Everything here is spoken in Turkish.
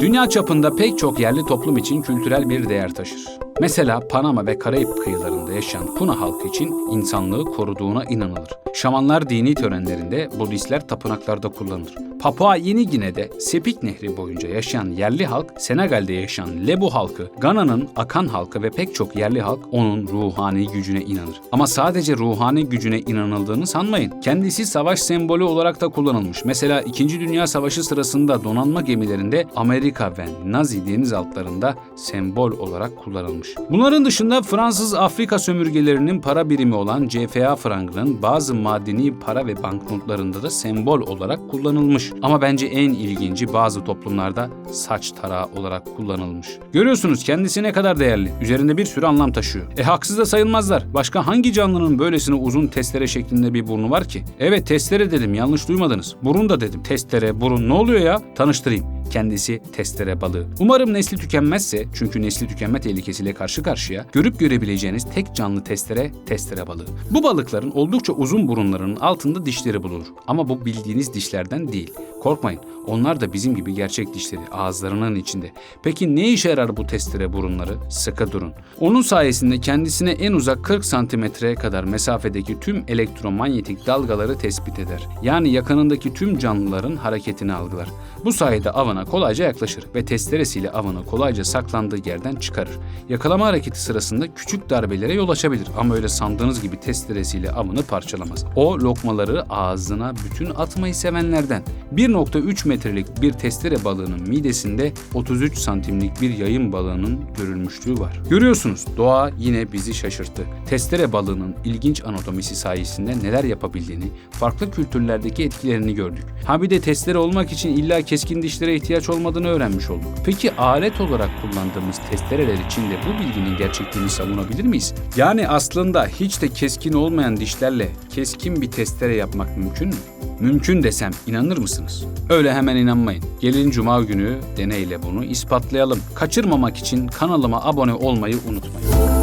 Dünya çapında pek çok yerli toplum için kültürel bir değer taşır. Mesela Panama ve Karayip kıyılarında yaşayan Puna halkı için insanlığı koruduğuna inanılır. Şamanlar dini törenlerinde, Budistler tapınaklarda kullanılır. Papua Yeni Gine'de Sepik Nehri boyunca yaşayan yerli halk, Senegal'de yaşayan Lebu halkı, Gana'nın Akan halkı ve pek çok yerli halk onun ruhani gücüne inanır. Ama sadece ruhani gücüne inanıldığını sanmayın. Kendisi savaş sembolü olarak da kullanılmış. Mesela 2. Dünya Savaşı sırasında donanma gemilerinde Amerika ve Nazi denizaltılarında sembol olarak kullanılmış. Bunların dışında Fransız Afrika sömürgelerinin para birimi olan CFA frangının bazı madeni para ve banknotlarında da sembol olarak kullanılmış. Ama bence en ilginci bazı toplumlarda saç tarağı olarak kullanılmış. Görüyorsunuz kendisi ne kadar değerli. Üzerinde bir sürü anlam taşıyor. E haksız da sayılmazlar. Başka hangi canlının böylesine uzun testere şeklinde bir burnu var ki? Evet testere dedim yanlış duymadınız. Burun da dedim. Testere, burun ne oluyor ya? Tanıştırayım. Kendisi testere balığı. Umarım nesli tükenmezse çünkü nesli tükenme tehlikesiyle karşı karşıya görüp görebileceğiniz tek canlı testere testere balığı. Bu balıkların oldukça uzun burunlarının altında dişleri bulunur. Ama bu bildiğiniz dişlerden değil. Korkmayın. Onlar da bizim gibi gerçek dişleri ağızlarının içinde. Peki ne işe yarar bu testere burunları? Sıkı durun. Onun sayesinde kendisine en uzak 40 santimetreye kadar mesafedeki tüm elektromanyetik dalgaları tespit eder. Yani yakınındaki tüm canlıların hareketini algılar. Bu sayede avına kolayca yaklaşır ve testeresiyle avını kolayca saklandığı yerden çıkarır. Yakalama hareketi sırasında küçük darbelere yol açabilir ama öyle sandığınız gibi testeresiyle avını parçalamaz. O lokmaları ağzına bütün atmayı sevenlerden. 1.3 metrelik bir testere balığının midesinde 33 santimlik bir yayın balığının görülmüşlüğü var. Görüyorsunuz doğa yine bizi şaşırttı. Testere balığının ilginç anatomisi sayesinde neler yapabildiğini, farklı kültürlerdeki etkilerini gördük. Ha bir de testere olmak için illa keskin dişlere ihtiyaç olmadığını öğrenmiş olduk. Peki alet olarak kullandığımız testereler için de bu bilginin gerçekliğini savunabilir miyiz? Yani aslında hiç de keskin olmayan dişlerle keskin bir testere yapmak mümkün mü? Mümkün desem inanır mısınız? Öyle hemen inanmayın. Gelin cuma günü deneyle bunu ispatlayalım. Kaçırmamak için kanalıma abone olmayı unutmayın.